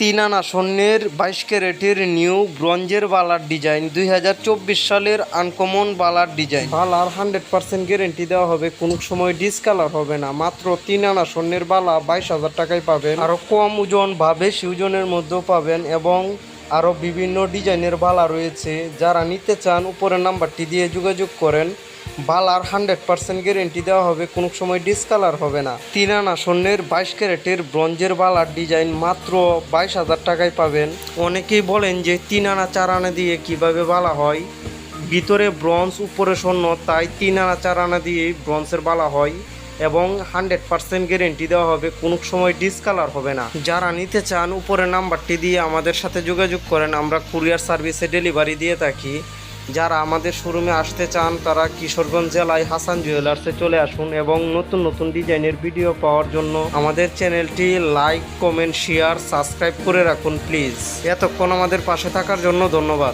তিন আনা স্বর্ণের বাইশ ক্যারেটের নিউ ব্রঞ্জের বালার ডিজাইন দুই হাজার চব্বিশ সালের আনকমন বালার ডিজাইন। বালার হান্ড্রেড পার্সেন্ট গ্যারেন্টি দেওয়া হবে কোনো সময় ডিসকালার হবে না মাত্র তিন আনা স্বর্ণের বালা বাইশ হাজার টাকায় পাবেন। আরও কম ওজন ভাবে সে ওজনের মধ্যেও পাবেন এবং আরও বিভিন্ন ডিজাইনের বালা রয়েছে। যারা নিতে চান, উপরের নাম্বারটি দিয়ে যোগাযোগ করেন। বালার হান্ড্রেড পার্সেন্ট গ্যারেন্টি দেওয়া হবে, কোনো সময় ডিসকালার হবে না। তিন আনা স্বর্ণের বাইশ ক্যারেটের ব্রঞ্জের বালার ডিজাইন মাত্র বাইশ হাজার টাকায় পাবেন। অনেকেই বলেন যে তিন আনা, চার আনা দিয়ে কীভাবে বালা হয়? ভিতরে ব্রঞ্জ, উপরে স্বর্ণ, তাই তিন আনা, চার আনা দিয়ে ব্রঞ্জের বালা হয়। এবং হান্ড্রেড পার্সেন্ট গ্যারেন্টি দেওয়া হবে, কোনো সময় ডিসকালার হবে না। যারা নিতে চান উপরে নাম্বারটি দিয়ে আমাদের সাথে যোগাযোগ করেন, আমরা কুরিয়ার সার্ভিসে ডেলিভারি দিয়ে থাকি। যারা আমাদের শোরুমে আসতে চান, তারা কিশোরগঞ্জ জেলায় হাসান জুয়েলার্সে চলে আসুন এবং নতুন নতুন ডিজাইনের ভিডিও পাওয়ার জন্য আমাদের চ্যানেলটি লাইক কমেন্ট শেয়ার সাবস্ক্রাইব করে রাখুন প্লিজ এতক্ষণ আমাদের পাশে থাকার জন্য ধন্যবাদ।